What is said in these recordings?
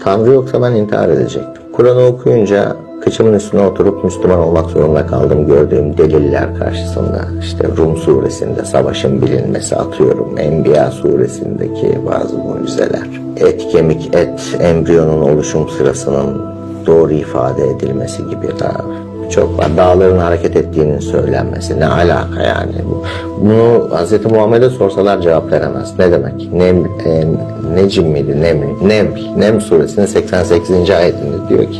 Tanrı yoksa ben intihar edecektim. Kur'an'ı okuyunca kıçımın üstüne oturup Müslüman olmak zorunda kaldım gördüğüm deliller karşısında. İşte Rum suresinde savaşın bilinmesi atıyorum. Enbiya suresindeki bazı mucizeler. Et kemik et embriyonun oluşum sırasının doğru ifade edilmesi gibi daha çok var. Dağların hareket ettiğinin söylenmesi. Ne alaka yani? Bunu Hz. Muhammed'e sorsalar cevap veremez. Ne demek? Nem, e, Necim miydi? Nem, Nem. Nem suresinin 88. ayetinde diyor ki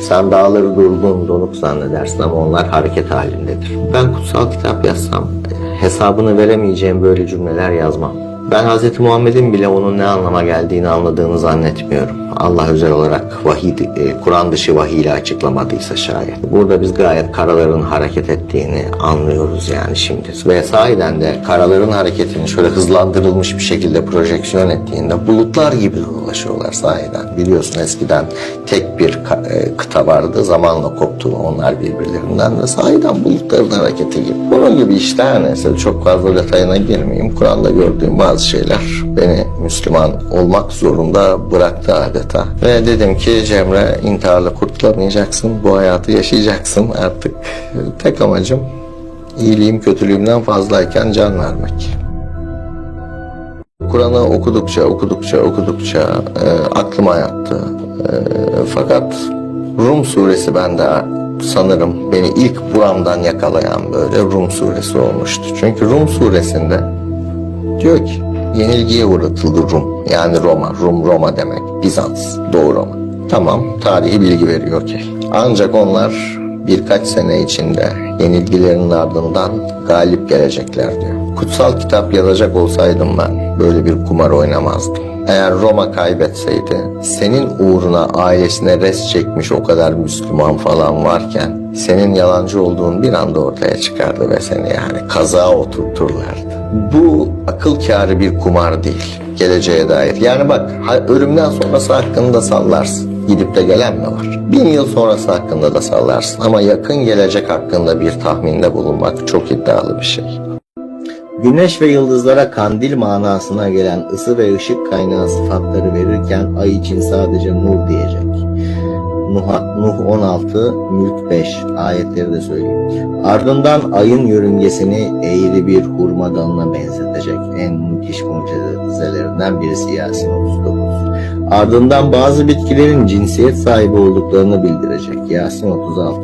sen dağları durgun donuk zannedersin ama onlar hareket halindedir. Ben kutsal kitap yazsam hesabını veremeyeceğim böyle cümleler yazmam. Ben Hz. Muhammed'in bile onun ne anlama geldiğini anladığını zannetmiyorum. Allah özel olarak vahiy, e, Kur'an dışı vahiy ile açıklamadıysa şayet. Burada biz gayet karaların hareket ettiğini anlıyoruz yani şimdi. Ve sahiden de karaların hareketini şöyle hızlandırılmış bir şekilde projeksiyon ettiğinde bulutlar gibi dolaşıyorlar sahiden. Biliyorsun eskiden tek bir e, kıta vardı. Zamanla koptu onlar birbirlerinden ve sahiden bulutların hareketi gibi. Bunun gibi işte her neyse çok fazla detayına girmeyeyim. Kur'an'da gördüğüm bazı şeyler beni Müslüman olmak zorunda bıraktı adeta. Ve dedim ki Cemre intiharla kurtulamayacaksın. Bu hayatı yaşayacaksın artık. Tek amacım iyiliğim kötülüğümden fazlayken can vermek. Kur'an'ı okudukça, okudukça, okudukça e, aklıma yattı. E, fakat Rum suresi bende sanırım beni ilk buramdan yakalayan böyle Rum suresi olmuştu. Çünkü Rum suresinde diyor ki yenilgiye uğratıldı Rum. Yani Roma, Rum Roma demek. Bizans, Doğu Roma. Tamam, tarihi bilgi veriyor ki. Ancak onlar birkaç sene içinde yenilgilerin ardından galip gelecekler diyor. Kutsal kitap yazacak olsaydım ben böyle bir kumar oynamazdım. Eğer Roma kaybetseydi senin uğruna ailesine res çekmiş o kadar Müslüman falan varken senin yalancı olduğun bir anda ortaya çıkardı ve seni yani kazağa oturturlardı. Bu akıl kârı bir kumar değil geleceğe dair. Yani bak ölümden sonrası hakkında sallarsın. Gidip de gelen mi var? Bin yıl sonrası hakkında da sallarsın ama yakın gelecek hakkında bir tahminde bulunmak çok iddialı bir şey. Güneş ve yıldızlara kandil manasına gelen ısı ve ışık kaynağı sıfatları verirken ay için sadece nur diyecek. Nuh, Nuh 16, Mülk 5 ayetleri de söyleyeyim. Ardından ayın yörüngesini eğri bir hurma dalına benzetecek. En müthiş mucizelerinden birisi Yasin 39. Ardından bazı bitkilerin cinsiyet sahibi olduklarını bildirecek. Yasin 36.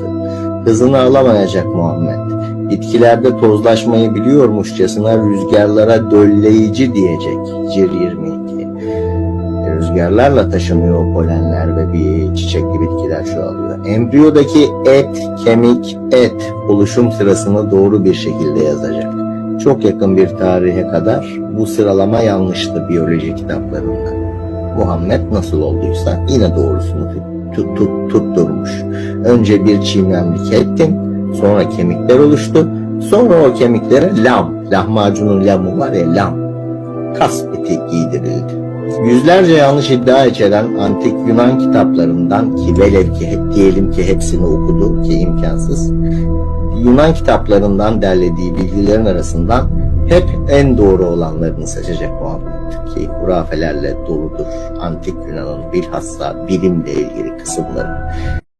Hızını alamayacak Muhammed. Bitkilerde tozlaşmayı biliyormuşçasına rüzgarlara dölleyici diyecek. Cir 22. Rüzgarlarla taşınıyor polenler ve bir çiçekli bitkiler çoğalıyor. Embriyodaki et, kemik, et oluşum sırasını doğru bir şekilde yazacak. Çok yakın bir tarihe kadar bu sıralama yanlıştı biyoloji kitaplarında. Muhammed nasıl olduysa yine doğrusunu tut, tut, tut- tutturmuş. Önce bir çiğnemlik ettin, sonra kemikler oluştu, sonra o kemiklere lam, lahmacunun lamı var ya lam, kas eti giydirildi. Yüzlerce yanlış iddia içeren antik Yunan kitaplarından ki velev ki diyelim ki hepsini okudu ki imkansız. Yunan kitaplarından derlediği bilgilerin arasından hep en doğru olanlarını seçecek Muhammed ki hurafelerle doludur antik Yunan'ın bilhassa bilimle ilgili kısımları.